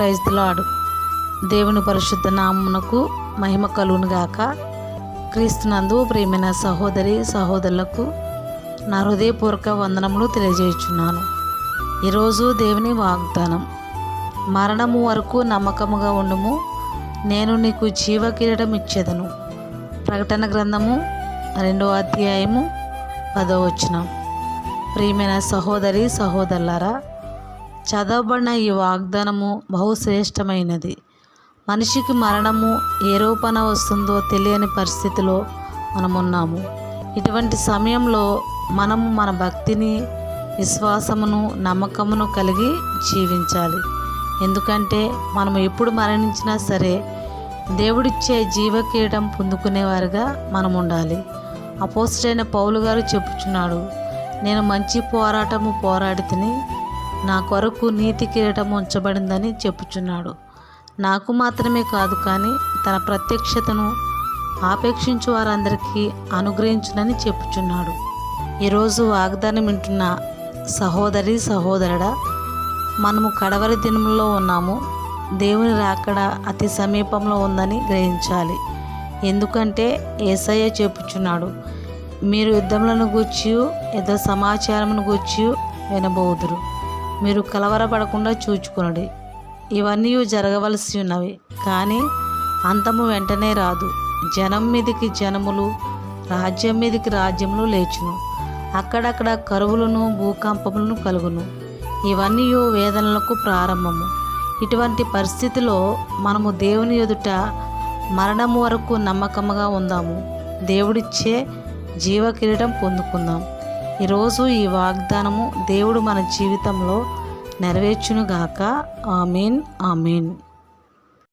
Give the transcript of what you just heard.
Praise దేవుని పరిశుద్ధ నామునకు మహిమ కలుగునుగాక క్రీస్తునందు ప్రేమైన సహోదరి సహోదరులకు నా హృదయపూర్వక వందనములు తెలియజేయుచున్నాను. ఈరోజు దేవుని వాగ్దానం మరణము వరకు నమ్మకముగా ఉండుము నేను నీకు జీవ కిరీటం ఇచ్చేదను ప్రకటన గ్రంథము రెండవ అధ్యాయము పదవ వచనం. ప్రియమైన సహోదరి సహోదరులారా చదవబడిన ఈ వాగ్దానము బహుశ్రేష్టమైనది. మనిషికి మరణము ఏ రూపాన వస్తుందో తెలియని పరిస్థితిలో మనమున్నాము. ఇటువంటి సమయంలో మనము మన భక్తిని విశ్వాసమును నమ్మకమును కలిగి జీవించాలి. ఎందుకంటే మనం ఎప్పుడు మరణించినా సరే దేవుడిచ్చే జీవకీయడం పొందుకునేవారుగా మనం ఉండాలి అపోస్టైన పౌలు గారు చెప్పుచున్నాడు నేను మంచి పోరాటము పోరాడితిని నా కొరకు నీతి కిరీటం ఉంచబడిందని చెప్పుచున్నాడు. నాకు మాత్రమే కాదు కానీ తన ప్రత్యక్షతను ఆపేక్షించు వారందరికీ అనుగ్రహించునని చెప్పుచున్నాడు. ఈరోజు వాగ్దానం వింటున్న సహోదరి సహోదరుడా మనము కడవరి దినంలో ఉన్నాము. దేవుని రాకడ అతి సమీపంలో ఉందని గ్రహించాలి. ఎందుకంటే ఏసయ్య చెప్పుచున్నాడు మీరు యుద్ధములను గూర్చి యుద్ధ సమాచారమును గూర్చి వినబోదురు. మీరు కలవరపడకుండా చూచుకునడి. ఇవన్నీ జరగవలసి ఉన్నవి. కానీ అంతము వెంటనే రాదు. జనం మీదికి జనములు రాజ్యం మీదికి రాజ్యములు లేచును. అక్కడక్కడ కరువులను భూకంపములను కలుగును. ఇవన్నీ వేదనలకు ప్రారంభము. ఇటువంటి పరిస్థితిలో మనము దేవుని ఎదుట మరణము వరకు నమ్మకముగా ఉందాము. దేవుడిచ్చే జీవ కిరీటం పొందుకుందాం. ఈరోజు ఈ వాగ్దానము దేవుడు మన జీవితంలో నెరవేర్చునుగాక. Amen amen.